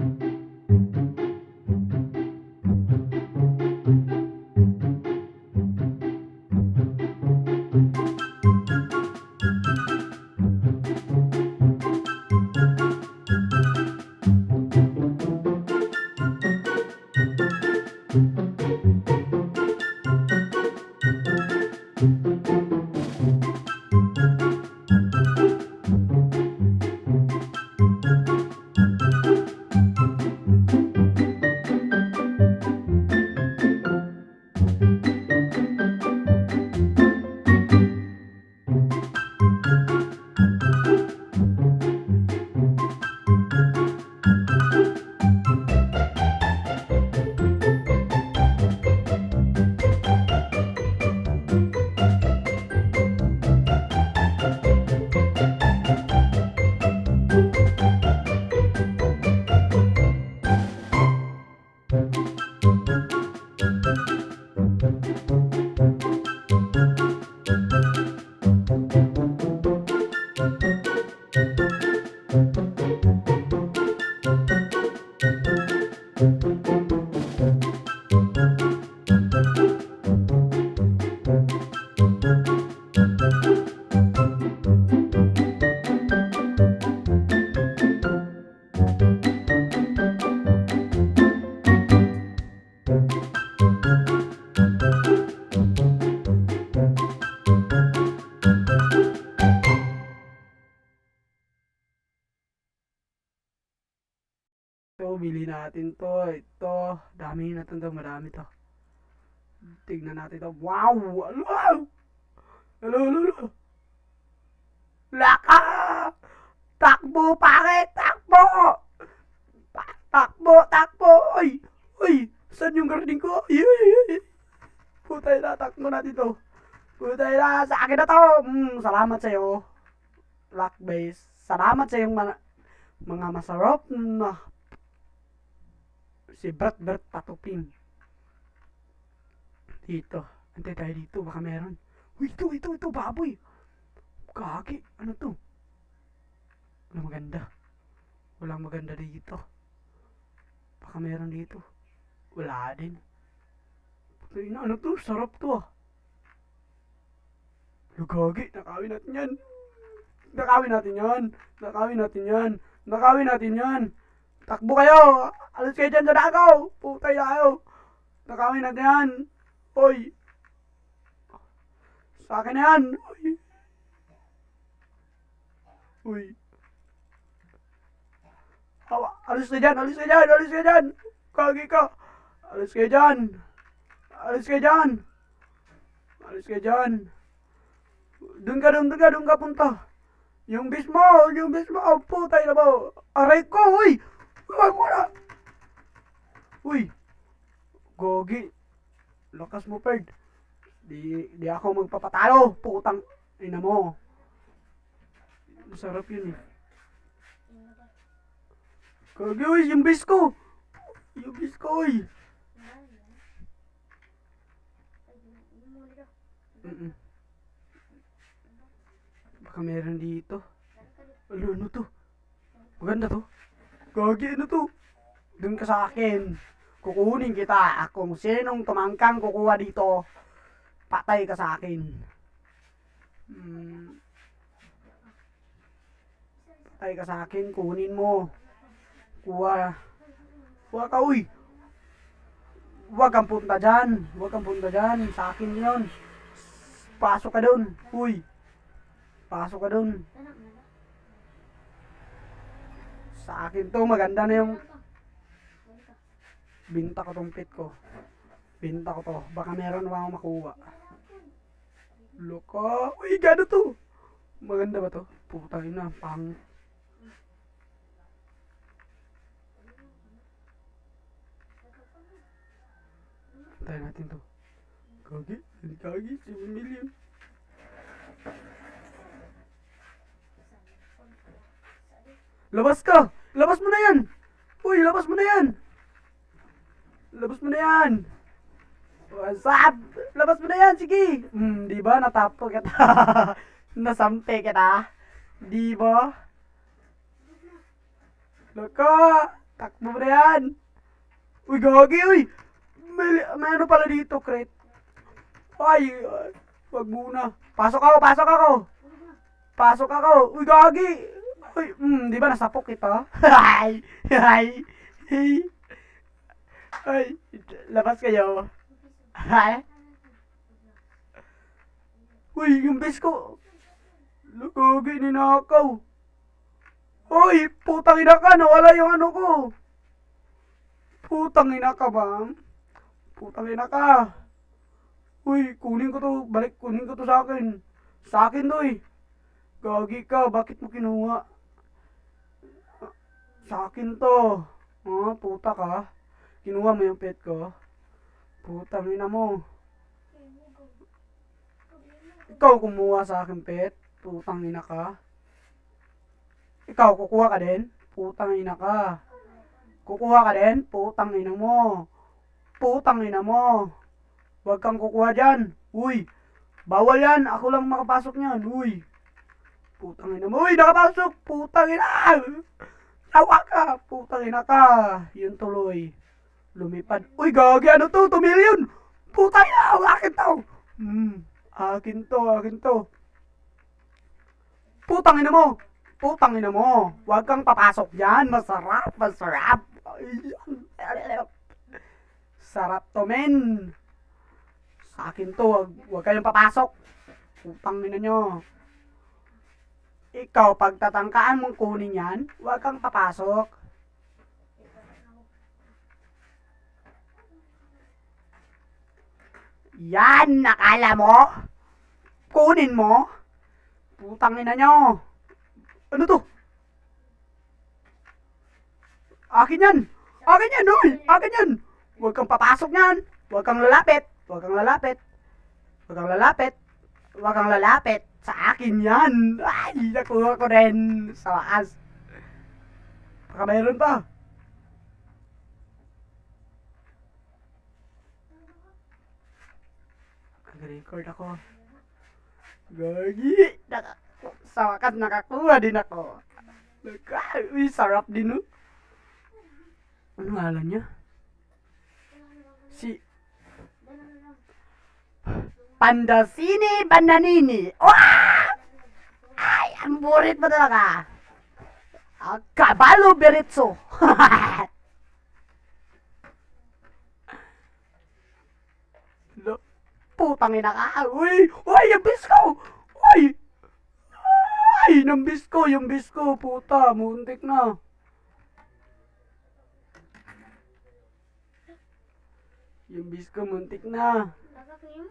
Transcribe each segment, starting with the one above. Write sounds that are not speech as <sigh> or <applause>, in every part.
Ito, bili natin to. Ito, dami na to. Marami to. Tignan natin to. Wow! Ano? Hello, hello, hello. Laka! Takbo, pare! Takbo! Pa- Takbo, takbo! Uy! Uy! Saan yung gardening ko? Uy, uy, uy. Putay na, takbo natin to. Putay na, sa akin na to! Mm, salamat sa'yo. Rock base. Salamat sa iyong mga, mga masarap na si Brat Brat Patupin. Dito. Antay tayo dito. Baka meron. Uy, ito, ito, ito, baboy. Kaki. Ano to? Walang maganda. Walang maganda dito. Baka meron dito. Wala din. Putay ano to? Sarap to ah. Lugagi. Nakawin natin yan. Nakawin natin yan. Nakawin natin yan. Nakawin natin yan. Takbo kayo! Alis kayo dyan sa dagaw! Putay na kayo! Nakawin natin yan! Hoy! Sa akin na yan! Uy! Awa, alis ka dyan! Alis ka dyan! Alis ka dyan! Kagi ka! Alis ka dyan! Alis ka dyan! Alis ka dyan! Doon ka, doon ka, doon ka punta! Yung bis mo! Yung bis mo! Putay na mo! Aray ko! Uy! Huwag mo! Uy! Gogi! Lakas mo, Perd. Di, di ako magpapatalo. Putang ina mo. Masarap yun eh. Gogi, uy! Yung ko! Yung bis ko, uy! Mm-mm. Baka meron dito. Ano, ano to? Maganda to. Gagi, ano to? Doon ka sa akin. Kukunin kita. Kung sinong tumangkang kukuha dito, patay ka sa akin. Hmm. Patay ka sa akin, kunin mo. Kuha. Kuha ka, uy. Huwag kang punta dyan. Huwag kang punta dyan. Sa akin yun. Pasok ka doon. Uy. Pasok ka doon. Sa akin to, maganda na yung binta ko tong pit ko. Binta ko to. Baka meron pa akong makuha. Loko. Uy, gano to? Maganda ba to? Putang ina, pang. Tayo natin to. Kagi, kagi, 7 million. Labas ka! Labas mo na yan! Uy, labas mo na yan! Labas mo na yan! What's up? Labas mo na yan, sige! Hmm, di ba? Natapo kita. <laughs> Nasampe kita. Di ba? Loko! Takbo mo na yan. Uy, gagi, uy. May, may ano pala dito, crate. Ay, wag muna. Pasok ako, pasok ako. Pasok ako. Uy, gagi. Uy, hmm, di ba nasapok ito? Ay, ay, ay. Ay, labas kayo. Ay. Uy, yung bes ko. Lugagi, ninakaw. Uy, putang ina ka, nawala yung ano ko. Putang ina ka ba? Putang ina ka. Uy, kunin ko to, balik, kunin ko to sa akin. Sa akin to eh. Gagi ka, bakit mo kinuha? Sa akin to. Ah, puta ka. Kinuha mo yung pet ko. Putang ina mo. Ikaw kumuha sa akin pet. Putang ina ka. Ikaw, kukuha ka din? Putang ina ka. Kukuha ka din? Putang ina mo. Putang ina mo. Huwag kang kukuha dyan. Uy, bawal yan. Ako lang makapasok niyan. Uy. Putang ina mo. Uy, nakapasok. Putang ina. Tawa ka. Putang ina ka. Yun tuloy. Lumipad. Uy, gagi. Ano to? Tumilyon. Putang ina. Akin to. Hmm. Akin to. Akin to. Putang ina mo. Putang ina mo. Huwag kang papasok dyan. Masarap. Masarap. Sarap to, men. Sa akin to. Huwag, huwag kayong papasok. Putang ina nyo. Ikaw, pag tatangkaan mong kunin yan, huwag kang papasok. Yan, nakala mo? Kunin mo? Putang ina nyo. Ano to? Akin yan! Akin yan, oy! Akin yan! Huwag kang papasok yan! Huwag kang lalapit! Huwag kang lalapit! Huwag kang lalapit! Huwag kang lalapit! Sa akin yan! Ay! Nakuha ko rin! Sa wakas! Baka mayroon pa! Nag-record ako. Gagi! Naka, sa wakas nakakuha din ako. Naka- Uy, sarap din oh. Ano ngalan niya? Si Pandasini Bananini. Wah! Ay, ang burit mo talaga. Ah, Kabalo Beritso. <laughs> Putang ina ka. Uy, uy, yung bisko. Uy. Ay, yung bisko, yung bisko, puta, muntik na. Yung bisko, muntik na. Niyo?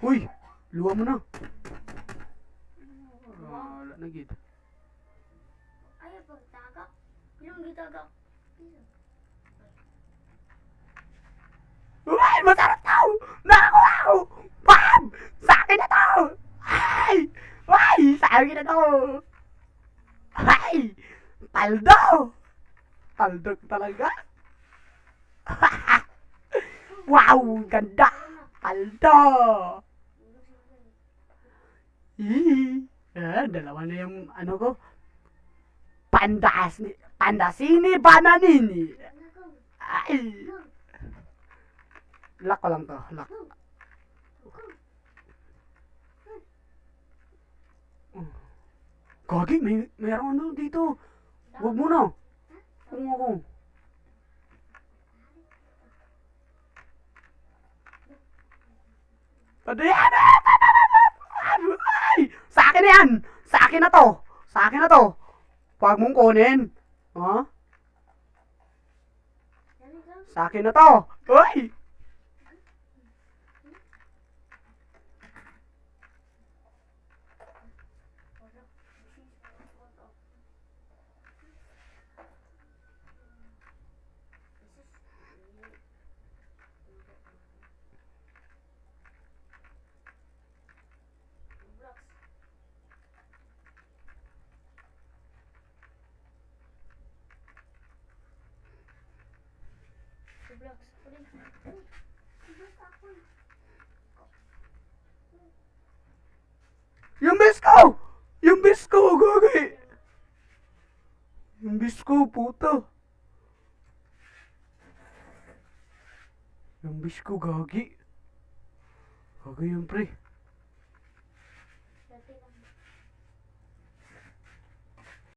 Huy! Luwa mo na. Wala na gid. Ayaw pag tagak. Ilang gitagak? Uy! Masarap to! Nakakuha ko! Bam! Sa akin na to! Ay! Ay! Sa akin na to! Ay! Paldo! Paldo talaga! <laughs> wow! Ganda! Paldo! Ih! Ah, dalawa na yung ano ko. Pandas Pandasini Bananini! Ay! Lock ko lang to. Lock. Gagi, may, meron ano dito. Huwag mo na. Kung ako. Yan? Ay! Sa akin yan! Sa akin na to! Sa akin na to! Huwag mong kunin. Ha? Sa akin na to! Uy! Blocks. Ulit. bisko! Yung bisko, gagi! Yung bisko, puta. Yung bisko, gagi. Gagi yun, pre.